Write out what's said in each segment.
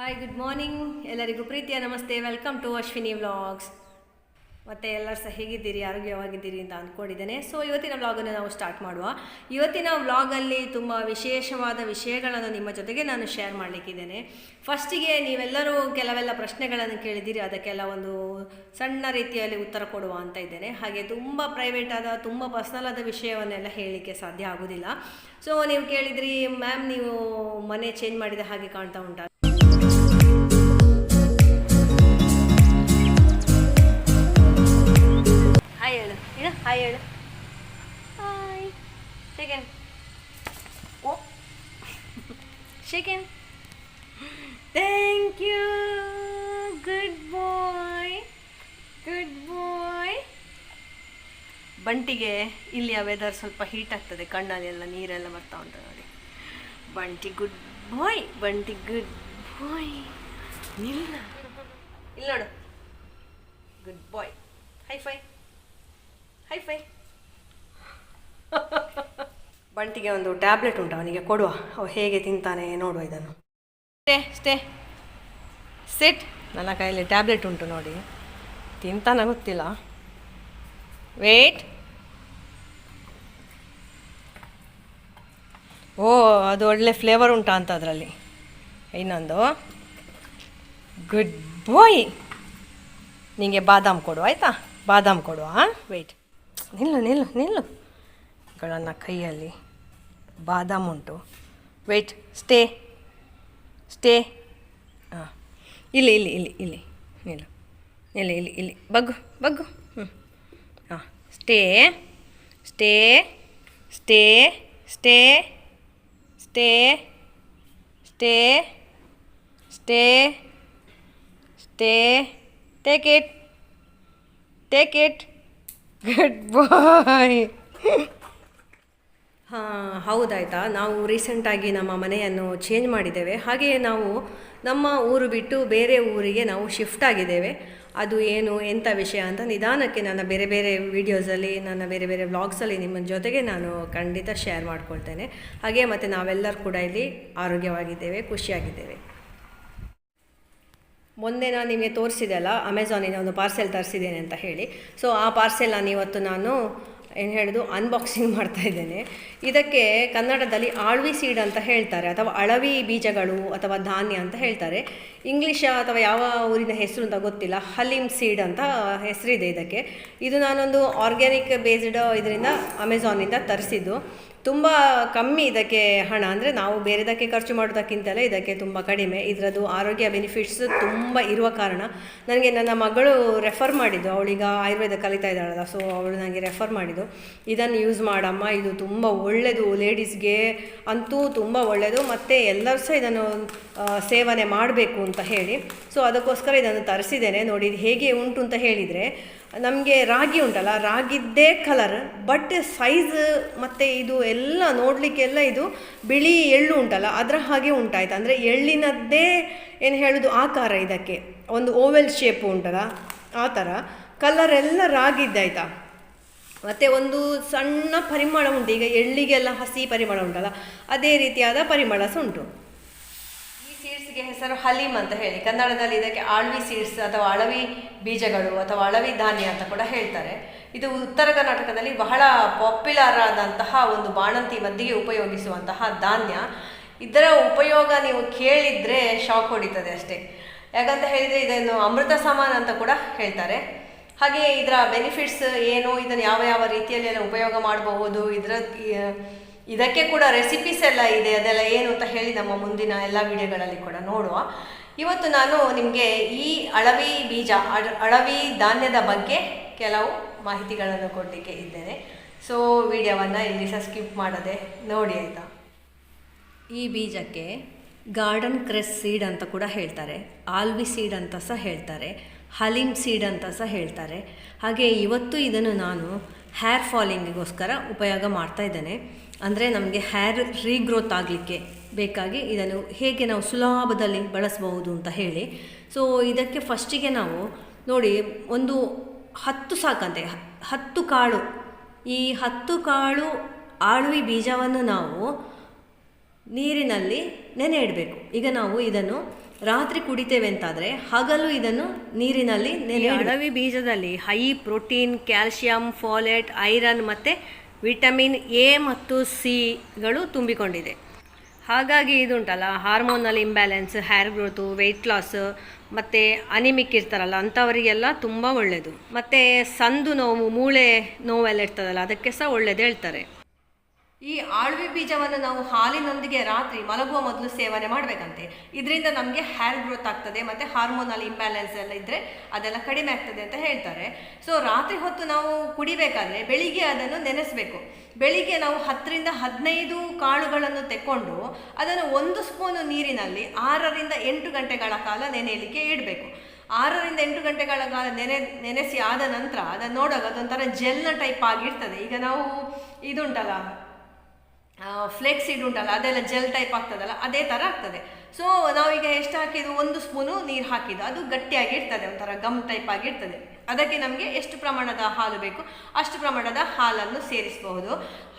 Hi good morning ಎಲ್ಲರಿಗೂ ಪ್ರೀತಿಯ ನಮಸ್ತೆ. ವೆಲ್ಕಮ್ ಟು ಅಶ್ವಿನಿ ವ್ಲಾಗ್ಸ್ ಮತ್ತು ಎಲ್ಲರೂ ಸಹ ಹೇಗಿದ್ದೀರಿ? ಆರೋಗ್ಯವಾಗಿದ್ದೀರಿ ಅಂತ ಅಂದ್ಕೊಂಡಿದ್ದೇನೆ. ಸೊ ಇವತ್ತಿನ ವ್ಲಾಗನ್ನು ನಾವು ಸ್ಟಾರ್ಟ್ ಮಾಡುವ. ಇವತ್ತಿನ ವ್ಲಾಗಲ್ಲಿ ತುಂಬ ವಿಶೇಷವಾದ ವಿಷಯಗಳನ್ನು ನಿಮ್ಮ ಜೊತೆಗೆ ನಾನು ಶೇರ್ ಮಾಡಲಿಕ್ಕಿದ್ದೇನೆ. ಫಸ್ಟಿಗೆ ನೀವೆಲ್ಲರೂ ಕೆಲವೆಲ್ಲ ಪ್ರಶ್ನೆಗಳನ್ನು ಕೇಳಿದ್ದೀರಿ. ಅದಕ್ಕೆಲ್ಲ ಒಂದು ಸಣ್ಣ ರೀತಿಯಲ್ಲಿ ಉತ್ತರ ಕೊಡುವ ಅಂತ ಇದ್ದೇನೆ. ಹಾಗೆ ತುಂಬ ಪ್ರೈವೇಟ್ ಆದ, ತುಂಬ ಪರ್ಸನಲ್ ಆದ ವಿಷಯವನ್ನೆಲ್ಲ ಹೇಳಲಿಕ್ಕೆ ಸಾಧ್ಯ ಆಗೋದಿಲ್ಲ. ಸೊ ನೀವು ಕೇಳಿದ್ರಿ ಮ್ಯಾಮ್ ನೀವು ಮನೆ ಚೇಂಜ್ ಮಾಡಿದ ಹಾಗೆ ಕಾಣ್ತಾ ಉಂಟಾ? ಬಂಟಿಗೆ ಇಲ್ಲಿಯ ವೆದರ್ ಸ್ವಲ್ಪ ಹೀಟ್ ಆಗ್ತದೆ, ಕಣ್ಣಲ್ಲೆಲ್ಲ ನೀರೆಲ್ಲ ಬರ್ತಾ ಉಂಟು ನೋಡಿ. ಬಂಟಿ ಗುಡ್ ಬಾಯ್ ಬಂಟಿ ಗುಡ್ ಬಾಯ್ ನಿಲ್ಲ. ಇಲ್ಲ ನೋಡು. Good boy high five high five ಬಂಟಿಗೆ ಒಂದು ಟ್ಯಾಬ್ಲೆಟ್ ಉಂಟು, ಅವನಿಗೆ ಕೊಡುವ. ಅವ ಹೇಗೆ ತಿಂತಾನೆ ನೋಡುವ ಇದನ್ನು. Stay stay. ಸಿಟ್ ನನ್ನ ಕೈಯಲ್ಲಿ ಟ್ಯಾಬ್ಲೆಟ್ ಉಂಟು ನೋಡಿ. ತಿಂತಾನ ಗೊತ್ತಿಲ್ಲ. ವೇಟ್ ಓ, ಅದು ಒಳ್ಳೆ ಫ್ಲೇವರ್ ಉಂಟಾ ಅಂತ ಅದರಲ್ಲಿ. ಇನ್ನೊಂದು. ಗುಡ್ ಬಾಯ್ ನಿಮಗೆ ಬಾದಾಮ್ ಕೊಡು, ಆಯಿತಾ? ಬಾದಾಮ್ ಕೊಡು ಹಾಂ ವೆಯ್ಟ್ ನಿಲ್ಲು ನಿಲ್ಲು ನಿಲ್ಲು. ಗಳನ್ನ ಕೈಯಲ್ಲಿ ಬಾದಾಮ್ ಉಂಟು. ವೆಯ್ಟ್ ಸ್ಟೇ ಸ್ಟೇ ಹಾಂ ಇಲ್ಲಿ ಇಲ್ಲಿ ಇಲ್ಲಿ ಇಲ್ಲಿ. ನಿಲ್ಲು. ಇಲ್ಲಿ ಇಲ್ಲಿ ಇಲ್ಲಿ. ಬಗ್ಗು ಬಗ್ಗು. ಹ್ಞೂ ಹಾಂ stay stay stay stay stay stay stay stay take it take it good boy ಹಾಂ, ಹೌದಾಯ್ತಾ? ನಾವು ರೀಸೆಂಟಾಗಿ ನಮ್ಮ ಮನೆಯನ್ನು ಚೇಂಜ್ ಮಾಡಿದ್ದೇವೆ. ಹಾಗೆಯೇ ನಾವು ನಮ್ಮ ಊರು ಬಿಟ್ಟು ಬೇರೆ ಊರಿಗೆ ನಾವು ಶಿಫ್ಟ್ ಆಗಿದ್ದೇವೆ. ಅದು ಏನು ಎಂಥ ವಿಷಯ ಅಂತ ನಿಧಾನಕ್ಕೆ ನನ್ನ ಬೇರೆ ಬೇರೆ ವೀಡಿಯೋಸಲ್ಲಿ ನನ್ನ ಬೇರೆ ಬೇರೆ ವ್ಲಾಗ್ಸಲ್ಲಿ ನಿಮ್ಮ ಜೊತೆಗೆ ನಾನು ಖಂಡಿತ ಶೇರ್ ಮಾಡ್ಕೊಳ್ತೇನೆ. ಹಾಗೆ ಮತ್ತು ನಾವೆಲ್ಲರೂ ಕೂಡ ಇಲ್ಲಿ ಆರೋಗ್ಯವಾಗಿದ್ದೇವೆ, ಖುಷಿಯಾಗಿದ್ದೇವೆ. ಮೊನ್ನೆ ನಾನು ನಿಮಗೆ ತೋರಿಸಿದೆ ಅಲ್ಲ ಅಮೆಝಾನಿನ ಒಂದು ಪಾರ್ಸೆಲ್ ತರಿಸಿದ್ದೇನೆ ಅಂತ ಹೇಳಿ. ಸೊ ಆ ಪಾರ್ಸೆಲ್ ನಾನು ಇವತ್ತು ನಾನು ಏನು ಹೇಳೋದು? ಅನ್ಬಾಕ್ಸಿಂಗ್ ಮಾಡ್ತಾ ಇದ್ದೇನೆ. ಇದಕ್ಕೆ ಕನ್ನಡದಲ್ಲಿ ಆಳ್ವಿ ಸೀಡ್ ಅಂತ ಹೇಳ್ತಾರೆ, ಅಥವಾ ಅಳವಿ ಬೀಜಗಳು, ಅಥವಾ ಧಾನ್ಯ ಅಂತ ಹೇಳ್ತಾರೆ. ಇಂಗ್ಲೀಷ್ ಅಥವಾ ಯಾವ ಊರಿನ ಹೆಸರು ಅಂತ ಗೊತ್ತಿಲ್ಲ ಹಲೀಮ್ ಸೀಡ್ ಅಂತ ಹೆಸರಿದೆ ಇದಕ್ಕೆ. ಇದು ನಾನೊಂದು ಆರ್ಗ್ಯಾನಿಕ್ ಬೇಸ್ಡ್ ಇದರಿಂದ ಅಮೆಝಾನಿಂದ ತರಿಸಿದ್ದು. ತುಂಬ ಕಮ್ಮಿ ಇದಕ್ಕೆ ಹಣ. ಅಂದರೆ ನಾವು ಬೇರೆದಕ್ಕೆ ಖರ್ಚು ಮಾಡೋದಕ್ಕಿಂತಲೇ ಇದಕ್ಕೆ ತುಂಬ ಕಡಿಮೆ. ಇದರದ್ದು ಆರೋಗ್ಯ ಬೆನಿಫಿಟ್ಸ್ ತುಂಬ ಇರುವ ಕಾರಣ. ನನಗೆ ನನ್ನ ಮಗಳು ರೆಫರ್ ಮಾಡಿದ್ದು. ಅವಳೀಗ ಆಯುರ್ವೇದ ಕಲಿತಾ ಇದ್ದಾಳಲ್ಲ ಸೊ ಅವಳು ನನಗೆ ರೆಫರ್ ಮಾಡಿದ್ದು. ಇದನ್ನು ಯೂಸ್ ಮಾಡಮ್ಮ, ಇದು ತುಂಬ ಒಳ್ಳೆಯದು ಲೇಡೀಸ್ಗೆ ಅಂತೂ ತುಂಬ ಒಳ್ಳೆಯದು ಮತ್ತು ಎಲ್ಲರೂ ಸಹ ಇದನ್ನು ಸೇವನೆ ಮಾಡಬೇಕು ಅಂತ ಹೇಳಿ. ಸೊ ಅದಕ್ಕೋಸ್ಕರ ಇದನ್ನು ತರಿಸಿದ್ದೇನೆ. ನೋಡಿ ಹೇಗೆ ಉಂಟು ಅಂತ ಹೇಳಿದರೆ ನಮಗೆ ರಾಗಿ ಉಂಟಲ್ಲ, ರಾಗಿದ್ದೇ ಕಲರ್ ಬಟ್ ಸೈಜ್ ಮತ್ತು ಇದು ಎಲ್ಲ ನೋಡಲಿಕ್ಕೆಲ್ಲ ಇದು ಬಿಳಿ ಎಳ್ಳು ಉಂಟಲ್ಲ, ಅದರ ಹಾಗೆ ಉಂಟಾಯ್ತು. ಅಂದರೆ ಎಳ್ಳಿನದ್ದೇ ಏನು ಹೇಳೋದು, ಆಕಾರ ಇದಕ್ಕೆ. ಒಂದು ಓವೆಲ್ ಶೇಪ್ ಉಂಟಲ್ಲ, ಆ ಥರ ಕಲರ್ ಎಲ್ಲ ರಾಗಿದ್ದಾಯ್ತಾ? ಮತ್ತು ಒಂದು ಸಣ್ಣ ಪರಿಮಳ ಉಂಟು, ಈಗ ಎಳ್ಳಿಗೆಲ್ಲ ಹಸಿ ಪರಿಮಳ ಉಂಟಲ್ಲ, ಅದೇ ರೀತಿಯಾದ ಪರಿಮಳ ಸಹ ಉಂಟು. ಸೀಡ್ಸ್ಗೆ ಹೆಸರು ಹಲೀಮ್ ಅಂತ ಹೇಳಿ. ಕನ್ನಡದಲ್ಲಿ ಇದಕ್ಕೆ ಆಳ್ವಿ ಸೀಡ್ಸ್ ಅಥವಾ ಅಳವಿ ಬೀಜಗಳು ಅಥವಾ ಅಳವಿ ಧಾನ್ಯ ಅಂತ ಕೂಡ ಹೇಳ್ತಾರೆ. ಇದು ಉತ್ತರ ಕರ್ನಾಟಕದಲ್ಲಿ ಬಹಳ ಪಾಪ್ಯುಲರ್ ಆದಂತಹ ಒಂದು ಬಾಣಂತಿ ಮದ್ದಿಗೆ ಉಪಯೋಗಿಸುವಂತಹ ಧಾನ್ಯ. ಇದರ ಉಪಯೋಗ ನೀವು ಕೇಳಿದರೆ ಶಾಕ್ ಹೊಡಿತದೆ ಅಷ್ಟೇ. ಯಾಕಂತ ಹೇಳಿದರೆ ಇದನ್ನು ಅಮೃತ ಸಮಾನ ಅಂತ ಕೂಡ ಹೇಳ್ತಾರೆ. ಹಾಗೆ ಇದರ ಬೆನಿಫಿಟ್ಸ್ ಏನು? ಇದನ್ನು ಯಾವ ಯಾವ ರೀತಿಯಲ್ಲಿ ಉಪಯೋಗ ಮಾಡಬಹುದು? ಇದರ ಇದಕ್ಕೆ ಕೂಡ ರೆಸಿಪೀಸ್ ಎಲ್ಲ ಇದೆ, ಅದೆಲ್ಲ ಏನು ಅಂತ ಹೇಳಿ ನಮ್ಮ ಮುಂದಿನ ಎಲ್ಲ ವಿಡಿಯೋಗಳಲ್ಲಿ ಕೂಡ ನೋಡುವ. ಇವತ್ತು ನಾನು ನಿಮಗೆ ಈ ಅಳವಿ ಬೀಜ ಅಳವಿ ಧಾನ್ಯದ ಬಗ್ಗೆ ಕೆಲವು ಮಾಹಿತಿಗಳನ್ನು ಕೊಡಲಿಕ್ಕೆ ಇದ್ದೇನೆ. ಸೊ ವಿಡಿಯೋವನ್ನು ಇಲ್ಲಿ ಸಹ ಸ್ಕಿಪ್ ಮಾಡದೆ ನೋಡಿ ಆಯಿತಾ? ಈ ಬೀಜಕ್ಕೆ ಗಾರ್ಡನ್ ಕ್ರೆಸ್ ಸೀಡ್ ಅಂತ ಕೂಡ ಹೇಳ್ತಾರೆ ಆಲ್ವಿ ಸೀಡ್ ಅಂತ ಸಹ ಹೇಳ್ತಾರೆ ಹಲಿಮ್ ಸೀಡ್ ಅಂತ ಸಹ ಹೇಳ್ತಾರೆ. ಹಾಗೆ ಇವತ್ತು ಇದನ್ನು ನಾನು ಹೇರ್ ಫಾಲಿಂಗಿಗೋಸ್ಕರ ಉಪಯೋಗ ಮಾಡ್ತಾ ಇದ್ದೇನೆ. ಅಂದರೆ ನಮಗೆ ಹೇರ್ ರೀಗ್ರೋತ್ ಆಗಲಿಕ್ಕೆ ಬೇಕಾಗಿ ಇದನ್ನು ಹೇಗೆ ನಾವು ಸುಲಭದಲ್ಲಿ ಬಳಸಬಹುದು ಅಂತ ಹೇಳಿ. ಸೊ ಇದಕ್ಕೆ ಫಸ್ಟಿಗೆ ನಾವು ನೋಡಿ ಒಂದು ಹತ್ತು ಸಾಕಂತೆ. ಹತ್ತು ಕಾಳು. ಈ ಹತ್ತು ಕಾಳು ಆಳ್ವಿ ಬೀಜವನ್ನು ನಾವು ನೀರಿನಲ್ಲಿ ನೆನೆ ಇಡಬೇಕು. ಈಗ ನಾವು ಇದನ್ನು ರಾತ್ರಿ ಕುಡಿತೇವೆ ಅಂತಾದರೆ ಹಗಲು ಇದನ್ನು ನೀರಿನಲ್ಲಿ ನೆನೆ ಅಡವಿ ಬೀಜದಲ್ಲಿ high protein calcium folate iron ಮತ್ತು ವಿಟಮಿನ್ ಎ ಮತ್ತು ಸಿಗಳು ತುಂಬಿಕೊಂಡಿದೆ. ಹಾಗಾಗಿ ಇದುಂಟಲ್ಲ, hormonal imbalance hair growth weight loss ಮತ್ತು ಅನಿಮಿಕ್ ಇರ್ತಾರಲ್ಲ, ಅಂಥವರಿಗೆಲ್ಲ ತುಂಬ ಒಳ್ಳೆಯದು ಮತ್ತು ಸಂದು ನೋವು, ಮೂಳೆ ನೋವೆಲ್ಲ ಇರ್ತದಲ್ಲ, ಅದಕ್ಕೆ ಸಹ ಒಳ್ಳೇದು ಹೇಳ್ತಾರೆ. ಈ ಆಳ್ವಿ ಬೀಜವನ್ನು ನಾವು ಹಾಲಿನೊಂದಿಗೆ ರಾತ್ರಿ ಮಲಗುವ ಮೊದಲು ಸೇವನೆ ಮಾಡಬೇಕಂತೆ. ಇದರಿಂದ ನಮಗೆ ಹೇರ್ ಗ್ರೋತ್ ಆಗ್ತದೆ, ಮತ್ತು ಹಾರ್ಮೋನಲ್ ಇಂಬ್ಯಾಲೆನ್ಸ್ ಎಲ್ಲ ಇದ್ದರೆ ಅದೆಲ್ಲ ಕಡಿಮೆ ಆಗ್ತದೆ ಅಂತ ಹೇಳ್ತಾರೆ. ಸೊ ರಾತ್ರಿ ಹೊತ್ತು ನಾವು ಕುಡಿಬೇಕಾದ್ರೆ ಬೆಳಿಗ್ಗೆ ಅದನ್ನು ನೆನೆಸಬೇಕು. ಬೆಳಿಗ್ಗೆ ನಾವು ಹತ್ತರಿಂದ ಹದಿನೈದು ಕಾಳುಗಳನ್ನು ತೆಕ್ಕೊಂಡು ಅದನ್ನು ಒಂದು ಸ್ಪೂನು ನೀರಿನಲ್ಲಿ ಆರರಿಂದ ಎಂಟು ಗಂಟೆಗಳ ಕಾಲ ನೆನೆಯಲಿಕ್ಕೆ ಇಡಬೇಕು. ಆರರಿಂದ ಎಂಟು ಗಂಟೆಗಳ ಕಾಲ ನೆನೆ, ನೆನೆಸಿ ಆದ ನಂತರ ಅದನ್ನು ನೋಡುವಾಗ ಅದೊಂಥರ ಜೆಲ್ನ ಟೈಪ್ ಆಗಿರ್ತದೆ. ಈಗ ನಾವು ಇದುಂಟಲ್ಲ ಫ್ಲೆಕ್ಸ್ ಸೀಡ್ ಉಂಟಲ್ಲ, ಅದೆಲ್ಲ ಜೆಲ್ ಟೈಪ್ ಆಗ್ತದಲ್ಲ, ಅದೇ ಥರ ಆಗ್ತದೆ. ಸೊ ನಾವೀಗ ಎಷ್ಟು ಹಾಕಿದ್ದು ಒಂದು ಸ್ಪೂನು ನೀರು ಹಾಕಿದ್ದು. ಅದು ಗಟ್ಟಿಯಾಗಿ ಇರ್ತದೆ, ಒಂಥರ ಗಮ್ ಟೈಪ್ ಆಗಿರ್ತದೆ ಅದಕ್ಕೆ ನಮಗೆ ಎಷ್ಟು ಪ್ರಮಾಣದ ಹಾಲು ಬೇಕು? ಅಷ್ಟು ಪ್ರಮಾಣದ ಹಾಲನ್ನು ಸೇರಿಸಬಹುದು.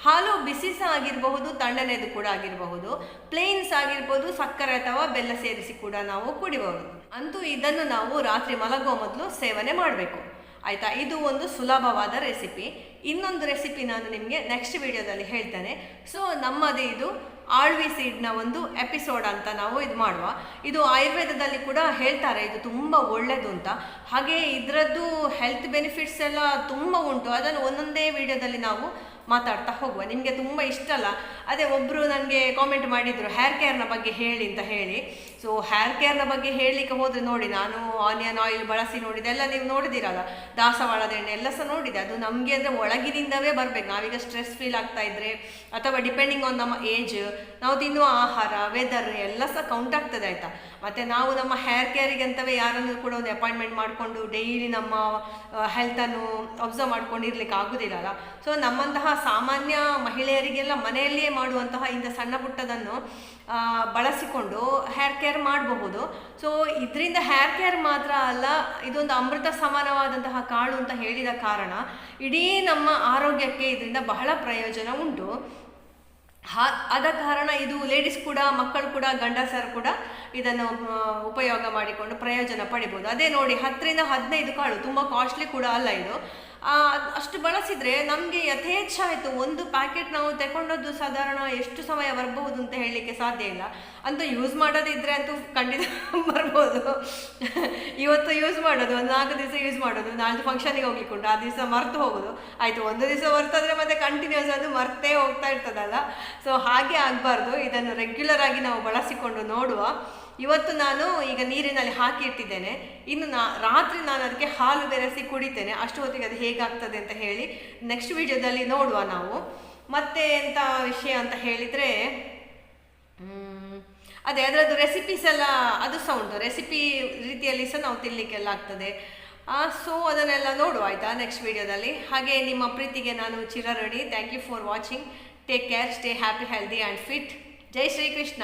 ಹಾಲು ಬಿಸಿ ಸಹ ಆಗಿರಬಹುದು, ತಣ್ಣನೆದು ಕೂಡ ಆಗಿರಬಹುದು. ಪ್ಲೇನ್ಸ್ ಆಗಿರ್ಬೋದು, ಸಕ್ಕರೆ ಅಥವಾ ಬೆಲ್ಲ ಸೇರಿಸಿ ಕೂಡ ನಾವು ಕುಡಿಬಹುದು. ಅಂತೂ ಇದನ್ನು ನಾವು ರಾತ್ರಿ ಮಲಗುವ ಮೊದಲು ಸೇವನೆ ಮಾಡಬೇಕು. ಆಯಿತಾ? ಇದು ಒಂದು ಸುಲಭವಾದ ರೆಸಿಪಿ ಇನ್ನೊಂದು ರೆಸಿಪಿ ನಾನು ನಿಮಗೆ ನೆಕ್ಸ್ಟ್ ವಿಡಿಯೋದಲ್ಲಿ ಹೇಳ್ತೇನೆ. ಸೊ ನಮ್ಮದೇ ಇದು ಆಳ್ವಿ ಸೀಡ್ನ ಒಂದು ಎಪಿಸೋಡ್ ಅಂತ ನಾವು ಇದು ಮಾಡುವ. ಇದು ಆಯುರ್ವೇದದಲ್ಲಿ ಕೂಡ ಹೇಳ್ತಾರೆ, ಇದು ತುಂಬ ಒಳ್ಳೆಯದು ಅಂತ. ಹಾಗೆ ಇದರದ್ದು ಹೆಲ್ತ್ ಬೆನಿಫಿಟ್ಸ್ ಎಲ್ಲ ತುಂಬ ಉಂಟು. ಅದನ್ನು ಒಂದೊಂದೇ ವಿಡಿಯೋದಲ್ಲಿ ನಾವು ಮಾತಾಡ್ತಾ ಹೋಗುವ. ನಿಮಗೆ ತುಂಬ ಇಷ್ಟ ಅಲ್ಲ? ಅದೇ ಒಬ್ಬರು ನನಗೆ ಕಾಮೆಂಟ್ ಮಾಡಿದರು ಹೇರ್ ಕೇರ್ನ ಬಗ್ಗೆ ಹೇಳಿ ಅಂತ ಹೇಳಿ. ಸೊ ಹೇರ್ ಕೇರ್ನ ಬಗ್ಗೆ ಹೇಳಲಿಕ್ಕೆ ಹೋದರೆ ನೋಡಿ, ನಾನು ಆನಿಯನ್ ಆಯಿಲ್ ಬಳಸಿ ನೋಡಿದೆ. ಎಲ್ಲ ನೀವು ನೋಡಿದಿರಲ್ಲ? ದಾಸವಾಳದ ಎಣ್ಣೆ ಎಲ್ಲ ಸಹ ನೋಡಿದೆ. ಅದು ನಮಗೆ ಅಂದರೆ ಒಳಗಿನಿಂದವೇ ಬರಬೇಕು. ನಾವೀಗ ಸ್ಟ್ರೆಸ್ ಫೀಲ್ ಆಗ್ತಾ ಇದ್ದರೆ ಅಥವಾ ಡಿಪೆಂಡಿಂಗ್ ಆನ್ ನಮ್ಮ ಏಜ್ ನಾವು ತಿನ್ನುವ ಆಹಾರ ವೆದರ್ ಎಲ್ಲ ಸಹ ಕೌಂಟ್ ಆಗ್ತದೆ ಆಯಿತಾ? ಮತ್ತು ನಾವು ನಮ್ಮ ಹೇರ್ ಕೇರಿಗೆ ಅಂತವೇ ಯಾರನ್ನು ಕೂಡ ಒಂದು ಅಪಾಯಿಂಟ್ಮೆಂಟ್ ಮಾಡಿಕೊಂಡು ಡೈಲಿ ನಮ್ಮ ಹೆಲ್ತನ್ನು ಅಬ್ಸರ್ವ್ ಮಾಡ್ಕೊಂಡು ಇರ್ಲಿಕ್ಕೆ ಆಗೋದಿಲ್ಲಲ್ಲ ಸೊ ನಮ್ಮಂತಹ ಸಾಮಾನ್ಯ ಮಹಿಳೆಯರಿಗೆಲ್ಲ ಮನೆಯಲ್ಲಿಯೇ ಮಾಡುವಂತಹ ಇಂಥ ಸಣ್ಣ ಪುಟ್ಟದನ್ನು ಬಳಸಿಕೊಂಡು ಹೇರ್ ಕೇರ್ ಮಾಡಬಹುದು. ಸೊ ಇದರಿಂದ ಹೇರ್ ಕೇರ್ ಮಾತ್ರ ಅಲ್ಲ, ಇದೊಂದು ಅಮೃತ ಸಮಾನವಾದಂತಹ ಕಾಳು ಅಂತ ಹೇಳಿದ ಕಾರಣ ಇಡೀ ನಮ್ಮ ಆರೋಗ್ಯಕ್ಕೆ ಇದರಿಂದ ಬಹಳ ಪ್ರಯೋಜನ ಉಂಟು. ಆದ ಕಾರಣ ಇದು ಲೇಡೀಸ್ ಕೂಡ, ಮಕ್ಕಳು ಕೂಡ ಗಂಡಸರು ಕೂಡ ಇದನ್ನು ಉಪಯೋಗ ಮಾಡಿಕೊಂಡು ಪ್ರಯೋಜನ ಪಡಿಬೋದು ಅದೇ ನೋಡಿ ಹತ್ತರಿಂದ ಹದಿನೈದು ಕಾಳು, ತುಂಬ ಕಾಸ್ಟ್ಲಿ ಕೂಡ ಅಲ್ಲ ಇದು. ಅಷ್ಟು ಬಳಸಿದರೆ ನಮಗೆ ಯಥೇಚ್ಛ ಆಯಿತು ಒಂದು ಪ್ಯಾಕೆಟ್ ನಾವು ತಗೊಂಡದ್ದು ಸಾಧಾರಣ ಎಷ್ಟು ಸಮಯ ಬರಬಹುದು ಅಂತ ಹೇಳಲಿಕ್ಕೆ ಸಾಧ್ಯ ಇಲ್ಲ. ಅಂತೂ ಯೂಸ್ ಮಾಡೋದಿದ್ರೆ ಅಂತೂ ಖಂಡಿತ ಬರ್ಬೋದು. ಇವತ್ತು ಯೂಸ್ ಮಾಡೋದು, ಒಂದು ನಾಲ್ಕು ದಿವಸ ಯೂಸ್ ಮಾಡೋದು, ನಾಲ್ಕು ಫಂಕ್ಷನಿಗೆ ಹೋಗ್ಲಿಕ್ಕೆ ಉಂಟು ಆ ದಿವಸ ಮರ್ತು ಹೋಗೋದು. ಆಯಿತು, ಒಂದು ದಿವಸ ಬರ್ತದ್ರೆ ಮತ್ತೆ ಕಂಟಿನ್ಯೂಸ್ ಅದು ಮರ್ತೇ ಹೋಗ್ತಾ ಇರ್ತದಲ್ಲ. ಸೊ ಹಾಗೆ ಆಗಬಾರ್ದು. ಇದನ್ನು ರೆಗ್ಯುಲರ್ ಆಗಿ ನಾವು ಬಳಸಿಕೊಂಡು ನೋಡುವ. ಇವತ್ತು ನಾನು ಈಗ ನೀರಿನಲ್ಲಿ ಹಾಕಿ ಇಟ್ಟಿದ್ದೇನೆ. ಇನ್ನು ನಾ, ರಾತ್ರಿ ನಾನು ಅದಕ್ಕೆ ಹಾಲು ಬೆರೆಸಿ ಕುಡಿತೇನೆ. ಅಷ್ಟು ಹೊತ್ತಿಗೆ ಅದು ಹೇಗಾಗ್ತದೆ ಅಂತ ಹೇಳಿ ನೆಕ್ಸ್ಟ್ ವಿಡಿಯೋದಲ್ಲಿ ನೋಡುವ ನಾವು. ಮತ್ತೆ ಎಂಥ ವಿಷಯ ಅಂತ ಹೇಳಿದರೆ ಅದೇ ಅದರದ್ದು ರೆಸಿಪೀಸ್ ಎಲ್ಲ, ಅದು ಸಹ ಉಂಟು ರೆಸಿಪಿ ರೀತಿಯಲ್ಲಿ ಸಹ ನಾವು ತಿನ್ನಲಿಕ್ಕೆಲ್ಲ ಆಗ್ತದೆ. ಸೊ ಅದನ್ನೆಲ್ಲ ನೋಡುವ ಆಯಿತಾ ನೆಕ್ಸ್ಟ್ ವಿಡಿಯೋದಲ್ಲಿ. ಹಾಗೆ ನಿಮ್ಮ ಪ್ರೀತಿಗೆ ನಾನು ಚಿರಋಣಿ. Thank you for watching take care stay happy healthy and fit Jai Shrikrishna.